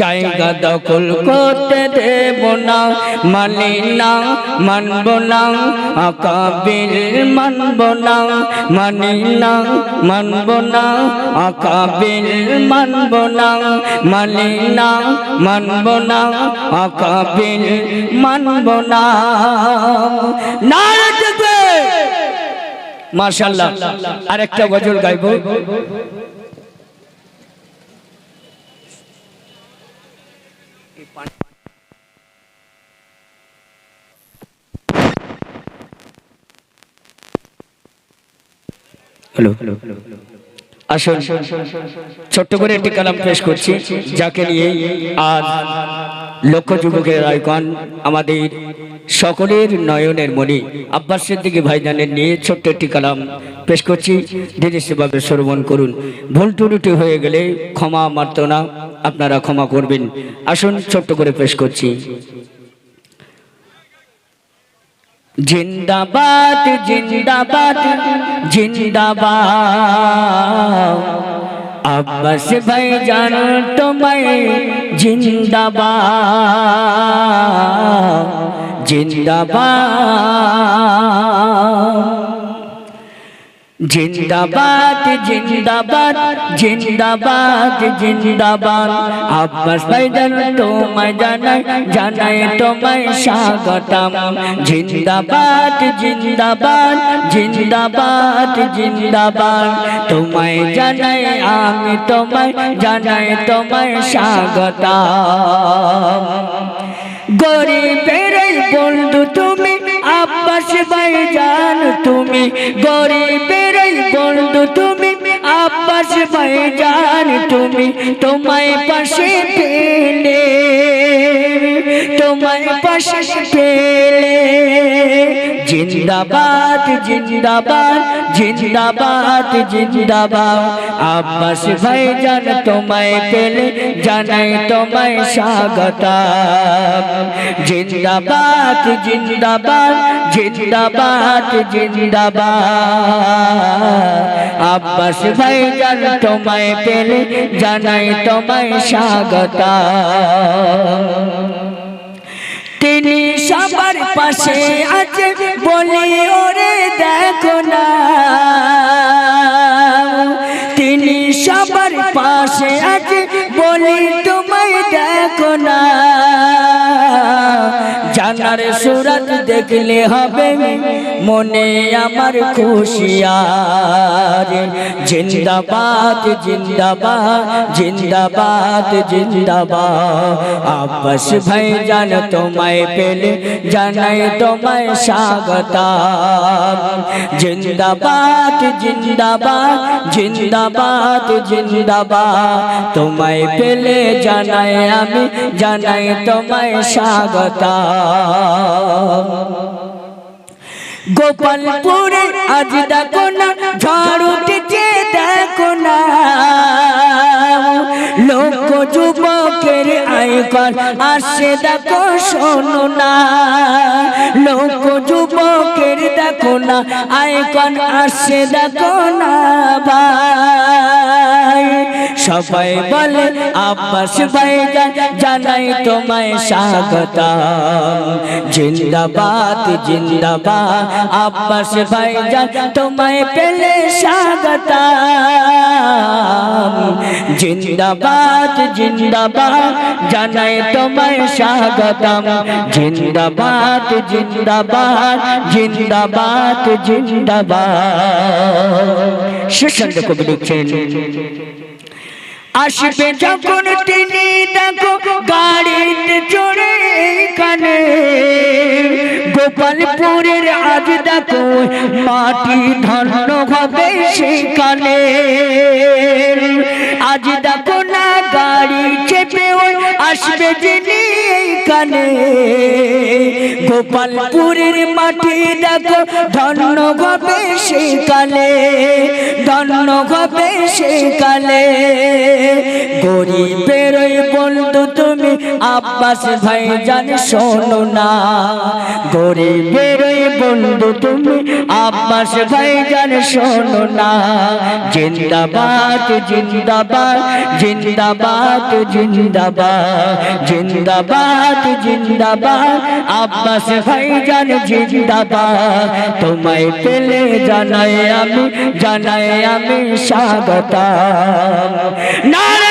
জায়গা দখল করতে দেব না, মানি না, মানব না আকাবির মানব না, মানি না, মানব না আকাবির মানব না, মানি না, মানব না আকাবির মানব না। মাশাআল্লাহ, আরেকটা গজল গাইবো। আসুন ছোট্ট করে একটি কালাম পেশ করছি যাকে নিয়ে আজ লক্ষ যুবকের আইকন আমাদের সকলের নয়নের মণি। আব্বাস সিদ্দিকী ভাইজানের নিয়ে ছোট্ট একটি কালাম পেশ করছি। ধীরে সেভাবে শ্রবণ করুন। ভুল টুরুটি হয়ে গেলে ক্ষমা মারত না, আপনারা ক্ষমা করবেন। আসুন ছোট্ট করে পেশ করছি। জিন্দাবাদ জিন্দাবাদ জিন্দাবাদ। আব্বাস ভাই জান তোমায় জিন্দাবাদ। জিন্দাবাদ। জিন্দাবাদ জিন্দাবাদ জিন্দাবাদ জিন্দাবাদ। আব্বাস ভাইজান তোমায় জানাই জানাই তোমায় স্বাগতম। জিন্দাবাদ জিন্দাবাদ জিন্দাবাদ জিন্দাবাদ। তোমায় জানাই, আমি তোমায় জানাই তোমায় স্বাগতম। গরিবের বন্ধু তুমি, আব্বাস ভাই জান তুমি, গরিবের বন্ধু তুমি, আব্বাস ভাই জান তুমি, তোমায় পাশে পেলে, তোমায় পাশে পেলে। জিন্দাবাদ জিন্দাবাদ জিন্দাবাদ জিন্দাবাদ। আব্বাস ভাই জান তোমায় পেলে জানাই তোমায় স্বাগত জিন্দাবাদ জিন্দাবাদ জিন্দাবাদ জিন্দাবাদ। আব্বাস ভাই জান তোমায় পেলে জানাই তোমায় স্বাগত সবার পাশে আছে বলে ওরে দেখো না। তিনি সবার পাশে আছে বলি জানার সুরত দেখলে হবে মনে আমার খুশিয়ার। জিন্দাবাদ জিন্দাবাদ জিন্দাবাদ জিন্দাবাদ। আব্বাস ভাই জান তোমায় পেলে, জানাই তোমায় স্বাগত জিন্দাবাদ জিন্দাবাদ জিন্দাবাদ জিন্দাবাদ। তোমায় পেলে, জানাই আমি, জানাই তোমায় স্বাগত গোপালপুরে আজ দেখো না, ঝড় উঠেছে, দেখো না। লোক যুবকের আইকন আসে, দেখো, শোনো না। লোক যুবকের দেখো না আইকন আসে, দেখো না, ভাই। সবাই বলে, আব্বাস ভাই জানাই তোমায় স্বাগত জিন্দাবাদ জিন্দাবাদ, আব্বাস ভাই তোমায় পেলে স্বাগত জিন্দাবাদ জিন্দাবাদ, জানাই তোমায় স্বাগতম। জিন্দাবাদ জিন্দাবাদ জিন্দাবাদ জিন্দাবাদ। সুসন্দ কবি লিখছেন। আসবে যখন তিনি দেখো, গাড়িতে চড়ে এখানে গোপালপুরের আজ দেখো, মাটি ধন্য হবে সেখানে। আজ দেখো না গাড়ি চেপে ওই আসবে যিনি এইখানে। গোপালপুরের মাটি দেখো, ধন্য হবে সেকালে ধন্য হবে সেকালে। গরিবের ওই বন্ধু তুমি আব্বাস ভাই জান শোনো না। গরিবের বন্ধু তুমি, আব্বাস ভাই জান শোনো না। জিন্দাবাদ জিন্দাবাদ জিন্দাবাদ জিন্দাবাদ জিন্দাবাদ জিন্দাবাদ। আব্বাস ভাই জান জিন্দাবাদ। তোমায় পেলে জানাই আমি জানাই আমি স্বাগত নারে